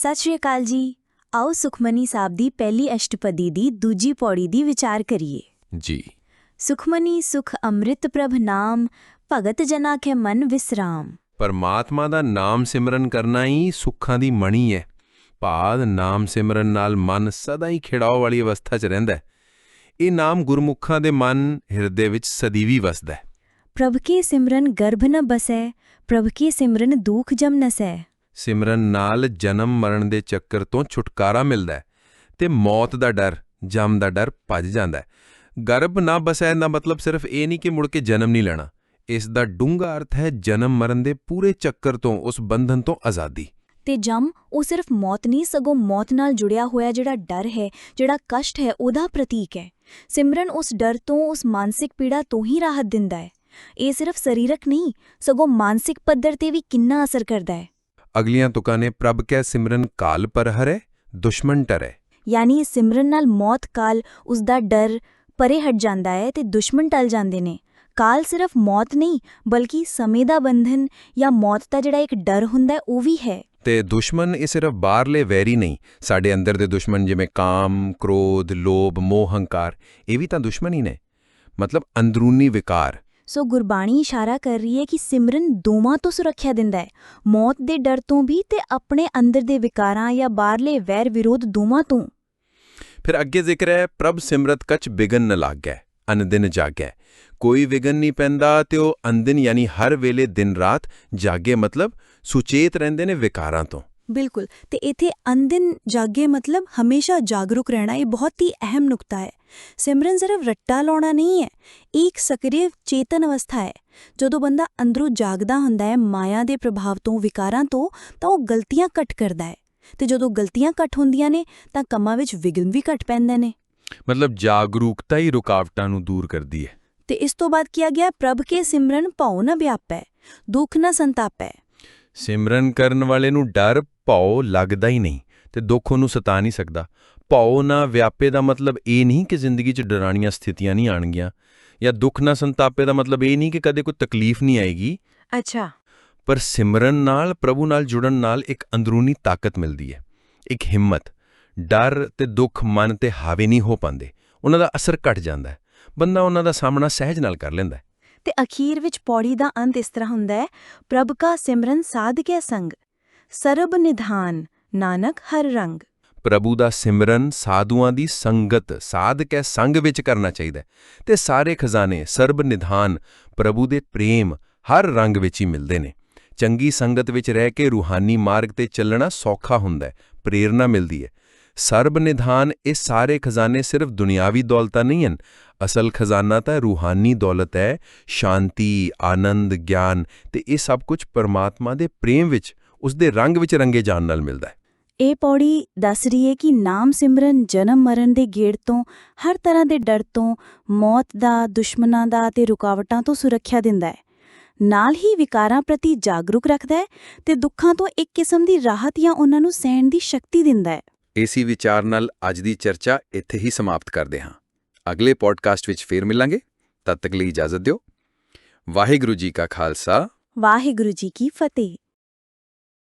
ਸਤਿ ਸ਼੍ਰੀ ਅਕਾਲ ਜੀ। ਆਓ ਸੁਖਮਨੀ ਸਾਹਿਬ ਦੀ ਪਹਿਲੀ ਅਸ਼ਟਪਦੀ ਦੀ ਦੂਜੀ ਪੌੜੀ ਦੀ ਵਿਚਾਰ ਕਰੀਏ। ਜੀ। ਸੁਖਮਨੀ ਸੁਖ ਅੰਮ੍ਰਿਤ ਪ੍ਰਭ ਨਾਮ ਭਗਤ ਜਨਾ ਕੇ ਮਨ ਵਿਸਰਾਮ। ਪਰਮਾਤਮਾ ਦਾ ਨਾਮ ਸਿਮਰਨ ਕਰਨਾ ਹੀ ਸੁੱਖਾਂ ਦੀ ਮਣੀ ਹੈ। ਭਾਦ ਨਾਮ ਸਿਮਰਨ ਨਾਲ ਮਨ ਸਦਾ ਹੀ ਖਿੜਾਓ ਵਾਲੀ ਅਵਸਥਾ 'ਚ ਰਹਿੰਦਾ ਹੈ। ਇਹ ਨਾਮ ਗੁਰਮੁਖਾਂ ਦੇ ਮਨ ਹਿਰਦੇ ਵਿੱਚ ਸਦੀਵੀ ਵਸਦਾ ਹੈ। ਪ੍ਰਭ ਕੇ ਸਿਮਰਨ ਗਰਭ ਨ ਬਸੈ ਪ੍ਰਭ ਕੇ ਸਿਮਰਨ ਦੁਖ ਜਮ ਨਸੈ। ਸਿਮਰਨ ਨਾਲ ਜਨਮ ਮਰਨ ਦੇ ਚੱਕਰ ਤੋਂ ਛੁਟਕਾਰਾ ਮਿਲਦਾ ਹੈ ਤੇ ਮੌਤ ਦਾ ਡਰ, ਜਮ ਦਾ ਡਰ ਭੱਜ ਜਾਂਦਾ ਹੈ। ਗਰਭ ਨਾ ਬਸੈ ਦਾ ਮਤਲਬ ਸਿਰਫ ਇਹ ਨਹੀਂ ਕਿ ਮੁੜ ਕੇ ਜਨਮ ਨਹੀਂ ਲੈਣਾ। ਇਸ ਦਾ ਡੂੰਘਾ ਅਰਥ ਹੈ ਜਨਮ ਮਰਨ ਦੇ ਪੂਰੇ ਚੱਕਰ ਤੋਂ, ਉਸ ਬੰਧਨ ਤੋਂ ਆਜ਼ਾਦੀ। ਤੇ ਜਮ, ਉਹ ਸਿਰਫ ਮੌਤ ਨਹੀਂ, ਸਗੋਂ ਮੌਤ ਨਾਲ ਜੁੜਿਆ ਹੋਇਆ ਜਿਹੜਾ ਡਰ ਹੈ, ਜਿਹੜਾ ਕਸ਼ਟ ਹੈ, ਉਹਦਾ ਪ੍ਰਤੀਕ ਹੈ। ਸਿਮਰਨ ਉਸ ਡਰ ਤੋਂ, ਉਸ ਮਾਨਸਿਕ ਪੀੜਾ ਤੋਂ ਹੀ ਰਾਹਤ ਦਿੰਦਾ ਹੈ। ਇਹ ਸਿਰਫ ਸਰੀਰਕ ਨਹੀਂ, ਸਗੋਂ ਮਾਨਸਿਕ ਪੱਧਰ ਤੇ ਵੀ ਕਿੰਨਾ ਅਸਰ ਕਰਦਾ ਹੈ। ਅਗਲੀਆਂ ਤੁਕਾਂ ਨੇ ਪ੍ਰਭ ਕੈ ਸਿਮਰਨ ਕਾਲ ਪਰ ਹਰੈ ਦੁਸ਼ਮਨ ਟਰੈ। ਯਾਨੀ ਸਿਮਰਨ ਨਾਲ ਮੌਤ ਕਾਲ ਉਸ ਦਾ ਡਰ ਪਰੇ ਹਟ ਜਾਂਦਾ ਹੈ ਤੇ ਦੁਸ਼ਮਣ ਟਲ ਜਾਂਦੇ ਨੇ। ਕਾਲ ਸਿਰਫ ਮੌਤ ਨਹੀਂ ਬਲਕਿ ਸਮੇਂ ਦਾ ਬੰਧਨ ਜਾਂ ਮੌਤ ਦਾ ਜਿਹੜਾ ਇੱਕ ਡਰ ਹੁੰਦਾ ਹੈ ਉਹ ਵੀ ਹੈ। ਤੇ ਦੁਸ਼ਮਨ ਇਹ ਸਿਰਫ ਬਾਹਰਲੇ ਵੈਰੀ ਨਹੀਂ ਸਾਡੇ ਅੰਦਰ ਦੇ ਦੁਸ਼ਮਨ ਜਿਵੇਂ ਕਾਮ ਕ੍ਰੋਧ ਲੋਭ ਮੋਹ ਹੰਕਾਰ ਇਹ ਵੀ ਤਾਂ ਦੁਸ਼ਮਣ ਹੀ ਨੇ। ਮਤਲਬ ਅੰਦਰੂਨੀ ਵਿਕਾਰ। ਸੋ ਗੁਰਬਾਣੀ ਇਸ਼ਾਰਾ ਕਰ ਰਹੀ ਹੈ ਕਿ ਸਿਮਰਨ ਦੋਵਾਂ ਤੋਂ ਸੁਰੱਖਿਆ ਦਿੰਦਾ ਹੈ। ਮੌਤ ਦੇ ਡਰ ਤੋਂ ਵੀ ਤੇ ਆਪਣੇ ਅੰਦਰ ਦੇ ਵਿਕਾਰਾਂ ਜਾਂ ਬਾਹਰਲੇ ਵੈਰ ਵਿਰੋਧ ਦੋਵਾਂ ਤੋਂ। ਫਿਰ ਅੱਗੇ ਜ਼ਿਕਰ ਹੈ, ਪ੍ਰਭ ਸਿਮਰਤ ਕਛ ਬਿਗਨ ਨ ਲਾਗੈ ਅਨਦਿਨ ਜਾਗੈ। ਕੋਈ ਵਿਗਨ ਨਹੀਂ ਪੈਂਦਾ ਤੇ ਉਹ ਅਨਦਿਨ ਯਾਨੀ ਹਰ ਵੇਲੇ ਦਿਨ ਰਾਤ ਜਾਗੇ, ਮਤਲਬ ਸੁਚੇਤ ਰਹਿੰਦੇ ਨੇ ਵਿਕਾਰਾਂ ਤੋਂ। ਬਿਲਕੁਲ। ਤੇ ਇਥੇ ਅੰਦਿਨ ਜਾਗੇ ਮਤਲਬ ਹਮੇਸ਼ਾ ਜਾਗਰੂਕ ਰਹਿਣਾ ਇਹ ਬਹੁਤ ਹੀ ਅਹਿਮ ਨੁਕਤਾ ਹੈ। ਸਿਮਰਨ ਸਿਰਫ ਰੱਟਾ ਲਾਉਣਾ ਨਹੀਂ ਹੈ ਇਹ ਇੱਕ ਸਕਰੀय ਚੇਤਨ ਅਵਸਥਾ ਹੈ। ਜਦੋਂ ਬੰਦਾ ਅੰਦਰੋਂ ਜਾਗਦਾ ਹੁੰਦਾ ਹੈ ਮਾਇਆ ਦੇ ਪ੍ਰਭਾਵ ਤੋਂ ਵਿਕਾਰਾਂ ਤੋਂ ਤਾਂ ਉਹ ਗਲਤੀਆਂ ਘਟ ਕਰਦਾ ਹੈ। ਤੇ ਜਦੋਂ ਗਲਤੀਆਂ ਘਟ ਹੁੰਦੀਆਂ ਨੇ ਤਾਂ ਕੰਮਾਂ ਵਿੱਚ ਵਿਗਨ ਵੀ ਘਟ ਪੈਂਦੇ ਨੇ। ਮਤਲਬ ਜਾਗਰੂਕਤਾ ਹੀ ਰੁਕਾਵਟਾਂ ਨੂੰ ਦੂਰ ਕਰਦੀ ਹੈ। ਤੇ ਇਸ ਤੋਂ ਬਾਅਦ ਕਿਹਾ ਗਿਆ ਪ੍ਰਭ ਕੇ ਸਿਮਰਨ ਭਉ ਨ ਵਿਆਪੈ ਦੁੱਖ ਨ ਸੰਤਾਪੈ। ਸਿਮਰਨ ਕਰਨ ਵਾਲੇ ਨੂੰ ਡਰ ਭਉ ਲੱਗਦਾ ਹੀ ਨਹੀਂ ਤੇ ਦੁੱਖ ਉਹਨੂੰ ਸਤਾ ਨਹੀਂ ਸਕਦਾ। ਭਉ ਨਾ ਵਿਆਪੇ ਦਾ ਮਤਲਬ ਇਹ ਨਹੀਂ ਕਿ ਜ਼ਿੰਦਗੀ 'ਚ ਡਰਾਣੀਆਂ ਸਥਿਤੀਆਂ ਨਹੀਂ ਆਣਗੀਆਂ ਜਾਂ ਦੁੱਖ ਨਾ ਸੰਤਾਪੇ ਦਾ ਮਤਲਬ ਇਹ ਨਹੀਂ ਕਿ ਕਦੇ ਕੋਈ ਤਕਲੀਫ ਨਹੀਂ ਆਏਗੀ। ਅੱਛਾ। ਪਰ ਸਿਮਰਨ ਨਾਲ ਪ੍ਰਭੂ ਨਾਲ ਜੁੜਨ ਨਾਲ ਇੱਕ ਅੰਦਰੂਨੀ ਤਾਕਤ ਮਿਲਦੀ ਹੈ ਇੱਕ ਹਿੰਮਤ। ਡਰ ਤੇ ਦੁੱਖ ਮਨ ਤੇ ਹਾਵੇ ਨਹੀਂ ਹੋ ਪਾਉਂਦੇ। ਉਹਨਾਂ ਦਾ ਅਸਰ ਘਟ ਜਾਂਦਾ ਹੈ। ਬੰਦਾ ਉਹਨਾਂ ਦਾ ਸਾਹਮਣਾ ਸਹਿਜ ਨਾਲ ਕਰ ਲੈਂਦਾ ਹੈ। ਤੇ ਅਖੀਰ ਵਿੱਚ ਪੌੜੀ ਦਾ ਅੰਤ ਇਸ ਤਰ੍ਹਾਂ ਹੁੰਦਾ ਹੈ, ਪ੍ਰਭ ਕਾ ਸਿਮਰਨ ਸਾਧ ਕੇ ਸੰਗ, ਸਰਬ ਨਿਧਾਨ, ਨਾਨਕ ਹਰ ਰੰਗ। ਪ੍ਰਭੂ ਦਾ ਸਿਮਰਨ ਸਾਧੂਆਂ ਦੀ ਸੰਗਤ ਸਾਧ ਕੇ ਸੰਗ ਵਿੱਚ ਕਰਨਾ ਚਾਹੀਦਾ ਹੈ ਤੇ ਸਾਰੇ ਖਜ਼ਾਨੇ ਸਰਬ ਨਿਧਾਨ, ਪ੍ਰਭੂ ਦੇ ਪ੍ਰੇਮ ਹਰ ਰੰਗ ਵਿੱਚ ਹੀ ਮਿਲਦੇ ਨੇ। ਚੰਗੀ ਸੰਗਤ ਵਿੱਚ ਰਹਿ ਕੇ ਰੂਹਾਨੀ ਮਾਰਗ ਤੇ ਚੱਲਣਾ ਸੌਖਾ ਹੁੰਦਾ ਹੈ, ਪ੍ਰੇਰਣਾ ਮਿਲਦੀ ਹੈ। ਸਰਬ ਨਿਧਾਨ ਇਹ ਸਾਰੇ ਖਜ਼ਾਨੇ ਸਿਰਫ ਦੁਨਿਆਵੀ ਦੌਲਤਾਂ ਨਹੀਂ ਹਨ। ਅਸਲ ਖਜ਼ਾਨਾ ਤਾਂ ਰੂਹਾਨੀ ਦੌਲਤ ਹੈ, ਸ਼ਾਂਤੀ, ਆਨੰਦ, ਗਿਆਨ ਤੇ ਇਹ ਸਭ ਕੁਝ ਪਰਮਾਤਮਾ ਦੇ ਪ੍ਰੇਮ ਵਿੱਚ ਉਸ ਦੇ ਰੰਗ ਵਿੱਚ ਰੰਗੇ ਜਾਣ ਨਾਲ ਮਿਲਦਾ ਹੈ। ਇਹ ਪੌੜੀ ਦੱਸ ਰਹੀ ਹੈ ਕਿ ਨਾਮ ਸਿਮਰਨ, ਜਨਮ ਮਰਨ ਦੇ ਗੇੜ ਤੋਂ, ਹਰ ਤਰ੍ਹਾਂ ਦੇ ਡਰ ਤੋਂ, ਮੌਤ ਦਾ, ਦੁਸ਼ਮਣਾਂ ਦਾ ਤੇ ਰੁਕਾਵਟਾਂ ਤੋਂ ਸੁਰੱਖਿਆ ਦਿੰਦਾ ਹੈ। ਨਾਲ ਹੀ ਵਿਕਾਰਾਂ ਪ੍ਰਤੀ ਜਾਗਰੂਕ ਰੱਖਦਾ ਹੈ ਤੇ ਦੁੱਖਾਂ ਤੋਂ ਇੱਕ ਕਿਸਮ ਦੀ ਰਾਹਤ ਜਾਂ ਉਹਨਾਂ ਨੂੰ ਸਹਿਣ ਦੀ ਸ਼ਕਤੀ ਦਿੰਦਾ ਹੈ। ਇਸੀ ਵਿਚਾਰ ਨਾਲ ਅੱਜ ਦੀ ਚਰਚਾ ਇੱਥੇ ਹੀ ਸਮਾਪਤ ਕਰਦੇ ਹਾਂ। ਅਗਲੇ ਪੋਡਕਾਸਟ ਵਿੱਚ ਫੇਰ ਮਿਲਾਂਗੇ। ਤਦ ਤੱਕ ਲਈ ਇਜਾਜ਼ਤ ਦਿਓ। ਵਾਹਿਗੁਰੂ ਜੀ ਕਾ ਖਾਲਸਾ। ਵਾਹਿਗੁਰੂ ਜੀ ਕੀ ਫਤਿਹ।